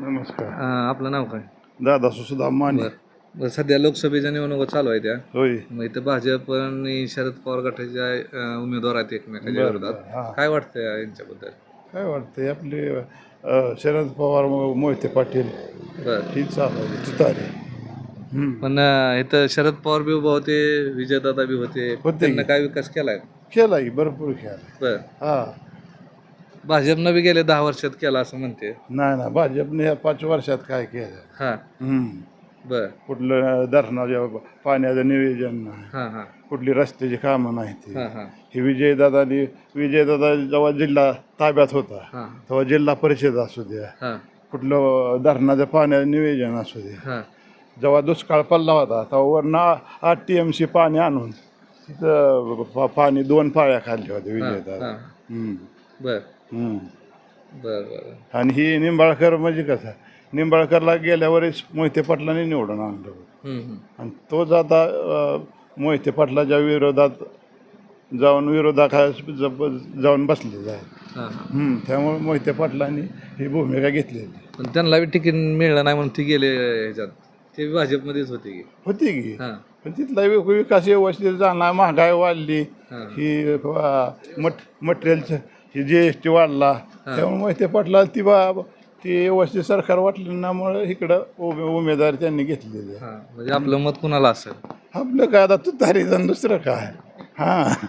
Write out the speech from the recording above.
नमस्कार. आपलं नाव काय? दादा सुद्धा माने बरं. सध्या लोकसभेच्या निवडणुका चालू आहे त्या होय. मग इथं भाजप आणि शरद पवार गटाच्या अं, उमेदवार आहेत एकमेकांच्या बरं, विरोधात. हा. काय वाटतंय यांच्याबद्दल? काय वाटतंय? आपले अ, शरद पवार मो- मोहिते पाटील. बरं. ही चालू तुतारे. हम्म. पण अं, इथं शरद पवार बी उभा होते विजयदादा बी होते. होते. त्यांना. काय विकास केलाय? केलाय भरपूर केला बरं. हा. भाजपनं बी गेले दहा वर्षात केला असं म्हणते. नाही ना भाजपने या पाच वर्षात काय केलं? हां. हम्म. बरं. कुठलं धरणाच्या पाण्याचं नियोजन नाही. हां हां. कुठली रस्त्याची कामं नाही ती. हां हां. हे विजयदादानी विजयदादा जेव्हा जिल्हा ताब्यात होता हां. तेव्हा जिल्हा परिषद असू द्या हां. कुठलं धरणाचं पाण्याचं नियोजन असू द्या. हां. जेव्हा दुष्काळ पडला होता तेव्हा वरनं आठ टी एम सी पाणी आणून तिथं पा- पाणी दोन पाळ्या खाल्ल्या होत्या विजयदादा. हां. हम्म. बरं. बरं बरं. आणि ही निंबाळकर म्हणजे कसं निंबाळकरला गेल्या वेळेस मोहिते पाटलांनी निवडून आणलं. हम्म. आणि तोच आता अं, मोहिते पाटलाच्या विरोधात जाऊन विरोधात जाऊन बसलेला आहे. हां हां. हम्म. त्यामुळे मोहिते पाटलांनी ही भूमिका घेतलेली. पण त्यांना बी तिकीट मिळलं नाही म्हणून ती गेले ह्याच्यात. ते बी भाजपमध्येच होते की. होती की. हां. पण तिथला वि- विकास व्यवस्थित झाला महागाई वाढली. हां. ही अं, मट मटेरियलचं ही जी एस टी वाढला त्यामुळे मोहिते पाटला ती बा ती व्यवस्थित सरकार वाटल्यामुळे इकडं उमे उमेदवार त्यांनी घेतलेले आहे. हां म्हणजे आपलं मत कुणाला असेल? आपलं काय आता तू तारी दुसरं काय? हां.